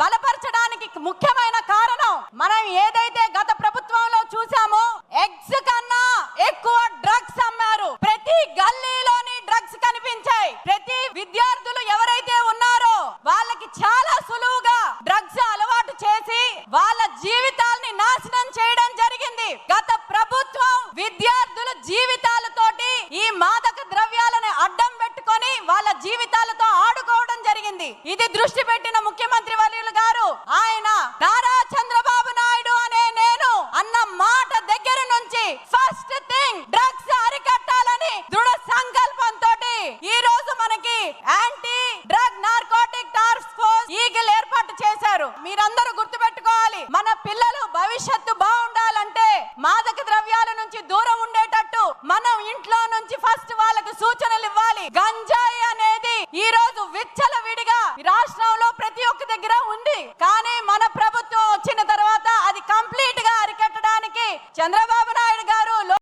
బలపరచడానికి ముఖ్యమైన కారణం మనం ఏదైతే గత ప్రభుత్వంలో చూసామో ఎగ్స్ కన్నా ఎక్కువ డ్రగ్స్ అమ్మారు. ప్రతి గల్లీలోని డ్రగ్స్ కనిపించాయి. ప్రతి విద్యార్థులు ఎవరైతే ఉన్నారో వాళ్ళకి చాలా సులువుగా డ్రగ్స్ అలవాటు చేసి వాళ్ళ జీవితాల్ని నాశనం చేయడం జరిగింది. గత ప్రభుత్వం విద్యార్థుల జీవితాలు ఈ మాదక ద్రవ్యాలను అడ్డం పెట్టుకొని వాళ్ళ జీవితాలతో ఆడుకోవడం జరిగింది ఇది దృష్టి పెట్టిన ముఖ్యమంత్రి వర్యులు గారు ఆయన నారా చంద్రబాబు నాయుడు అనే నేను అన్న మాట దగ్గర నుంచి ఫస్ట్ థింగ్ డ్రగ్స్ అరికట్టాలని దృఢ సంకల్పంతో ఈ రోజు మనకి anti drug narcotic task force Eagle ఏర్పాటు చేశారు. మీరందరూ గుర్తుపెట్టుకోవాలి మన పిల్లలు భవిష్యత్తు బాగుండాలంటే మాదక ద్రవ్యాల నుంచి దూరం ఉండేటట్టు మనం ఇంట్లో నుంచి ఫస్ట్ వాళ్ళకు సూచనలు ఇవ్వాలి గంజాయి అనేది ఈ రోజు విచ్చల విడిగా రాష్ట్రంలో ప్రతి ఒక్క దగ్గర ఉంది కానీ మన ప్రభుత్వం వచ్చిన తర్వాత అది కంప్లీట్గా అరికట్టడానికి చంద్రబాబు